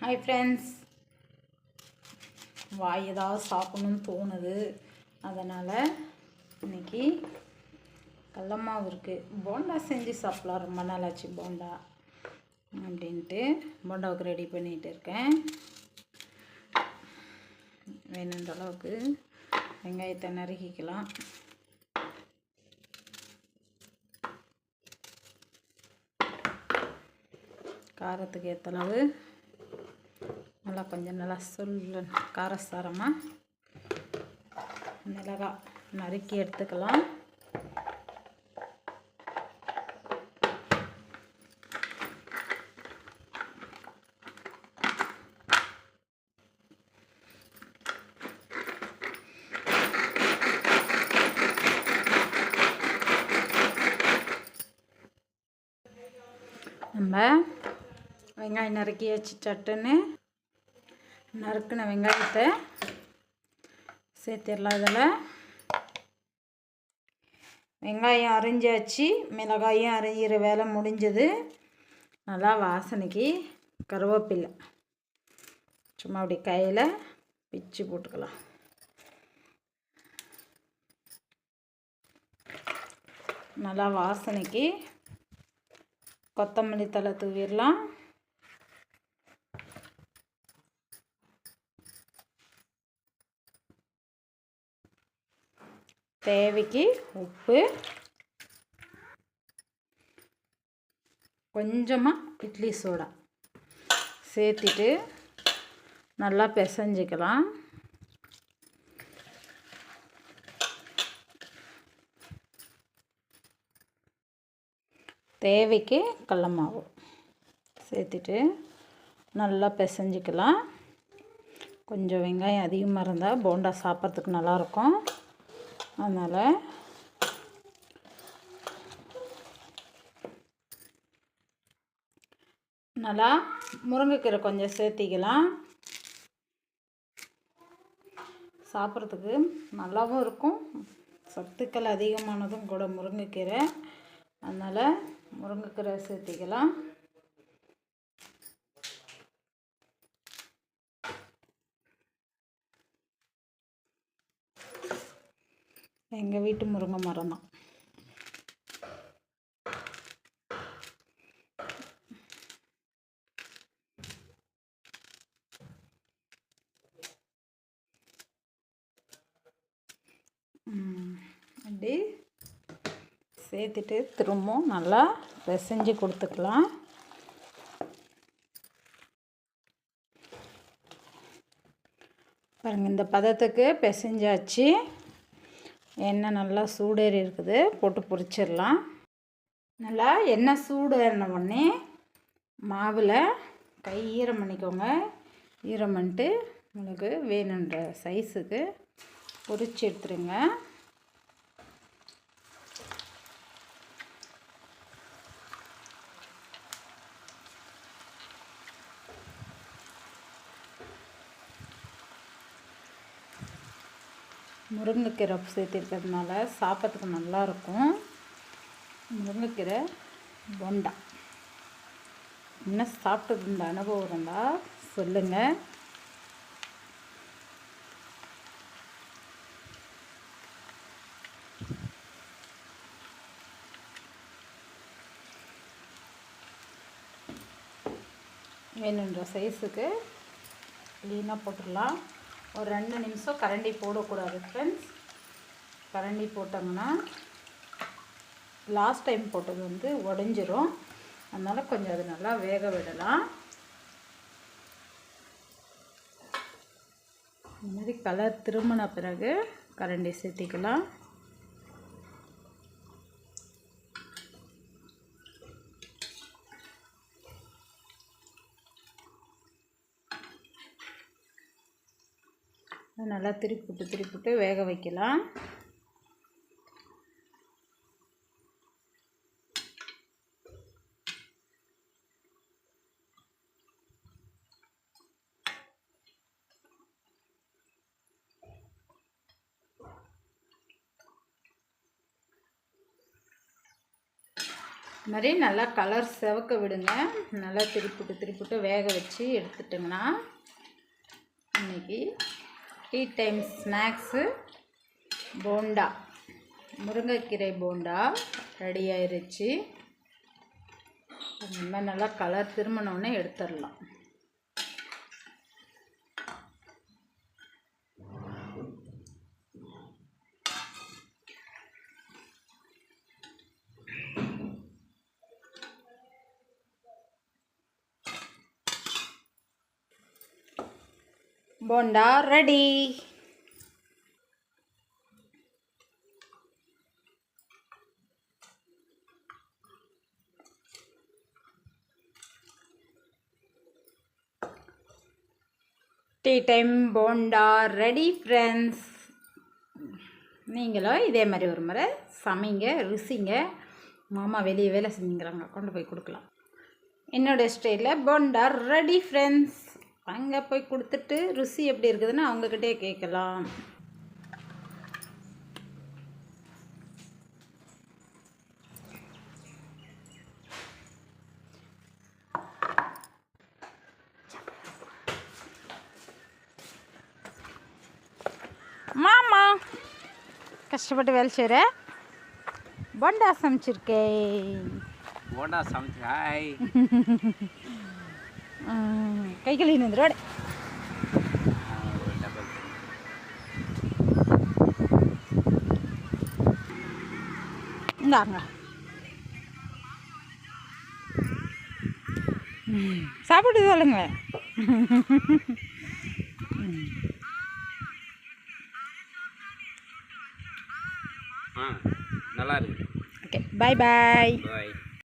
Hi friends வாய் ஏதாவது சாப்பிடணும்னு தோணுது. அதனால் இன்னைக்கு கடல இருக்குது போண்டா செஞ்சு சாப்பிட்லாம். ரொம்ப நாள் ஆச்சு போண்டா அப்படின்ட்டு போண்டாவுக்கு ரெடி பண்ணிகிட்டு இருக்கேன். வேணுன்ற அளவுக்கு வெங்காயத்தை நறுக்கிக்கலாம். காரத்துக்கு ஏற்ற அளவு நல்லா கொஞ்சம் நல்லா சொல்லு காரசாரமாக மிளகா நறுக்கி எடுத்துக்கலாம். நம்ம வெங்காயம் நறுக்கி வச்சு சட்டுன்னு நறுக்கின வெங்காயத்தை சேர்த்திடலாம் இதில். வெங்காயம் அரிஞ்சாச்சு மிளகாயும் அரிஞ்சிற வேலை முடிஞ்சது. நல்லா வாசனைக்கு கருவேப்பில்லை சும்மா அப்படி கையில் பிச்சு போட்டுக்கலாம். நல்லா வாசனைக்கு கொத்தமல்லி தலை தூவிடலாம். தேவைக்கு உப்பு. கொஞ்சமாக இட்லி சோடா சேர்த்துட்டு நல்லா பிசைஞ்சிக்கலாம். தேவைக்கு கடல மாவு சேர்த்துட்டு நல்லா பிசைஞ்சிக்கலாம். கொஞ்சம் வெங்காயம் அதிகமாக இருந்தால் போண்டா சாப்பிட்றதுக்கு நல்லாயிருக்கும் அதனால் நல்லா முருங்கைக்கீரை கொஞ்சம் சேர்த்திக்கலாம். சாப்பிட்றதுக்கு நல்லாவும் இருக்கும். சத்துக்கள் அதிகமானதும் கூட முருங்கைக்கீரை. அதனால் முருங்கைக்கீரை சேர்த்திக்கலாம். எங்கள் வீட்டு முருங்கை மரம் தான். அப்படி சேர்த்துட்டு திரும்பவும் நல்லா பிசைஞ்சு கொடுத்துக்கலாம். பாருங்கள் இந்த பதத்துக்கு பிசைஞ்சாச்சு. எண்ணெய் நல்லா சூடேறி இருக்குது போட்டு பொரிச்சிடலாம். நல்லா எண்ணெய் சூடேறின உடனே மாவில் கை ஈரம் பண்ணிக்கோங்க. ஈரம் பண்ணிட்டு உங்களுக்கு வேணுன்ற சைஸுக்கு பொரிச்சு எடுத்துருங்க. முருங்கைக்கீரை சேர்த்திருக்கிறதுனால சாப்பிட்றதுக்கு நல்லாயிருக்கும். முருங்கைக்கீரை போண்டா. இன்னும் சாப்பிட்டது இந்த அனுபவம் இருந்தால் சொல்லுங்கள் வேணுன்ற சைஸுக்கு க்ளீனாக போட்டுடலாம். ஒரு ரெண்டு நிமிஷம் கரண்டி போடக்கூடாது ஃப்ரெண்ட்ஸ் கரண்டி போட்டோம்னா லாஸ்ட் டைம் போட்டது வந்து உடஞ்சிரும். அதனால் கொஞ்சம் அது நல்லா வேக விடலாம். இந்த மாதிரி கலர் திரும்பின பிறகு கரண்டி சேர்த்திக்கலாம். நல்லா திருப்பிட்டு திருப்பிட்டு வேக வைக்கலாம். இது மாதிரி நல்லா கலர் செவக்க விடுங்க. நல்லா திருப்பிட்டு திருப்பிட்டு வேக வச்சு எடுத்துட்டோங்கன்னா இன்னைக்கு டீ டைம் ஸ்நாக்ஸு போண்டா. முருங்கைக்கீரை போண்டா ரெடி ஆயிருச்சு. அந்த மாதிரி நல்லா கலர் திரும்பினோடனே எடுத்துடலாம். Bonda ready. Tea time bonda ready friends நீங்களும் இதே மாதிரி ஒரு முறை சமைங்க ருசிங்க. மாமா வெளியே வேலை செஞ்சுங்கிறாங்க கொண்டு போய் கொடுக்கலாம். என்னோடய ஸ்டைலில் போண்டா ரெடி ஃப்ரெண்ட்ஸ் அங்கே போய் கொடுத்துட்டு ருசி எப்படி இருக்குதுன்னு அவங்கக்கிட்டே கேட்கலாம். மாமா கஷ்டப்பட்டு வேலை செய்கிற போண்டா சமைச்சிருக்கேன். போண்டா சமைச்சு ஹாய் டபுள் இந்தாங்க ம், சாப்பிட்டு சொல்லுங்க நல்லா இருக்கு. ஓகே பாய் பாய் பாய்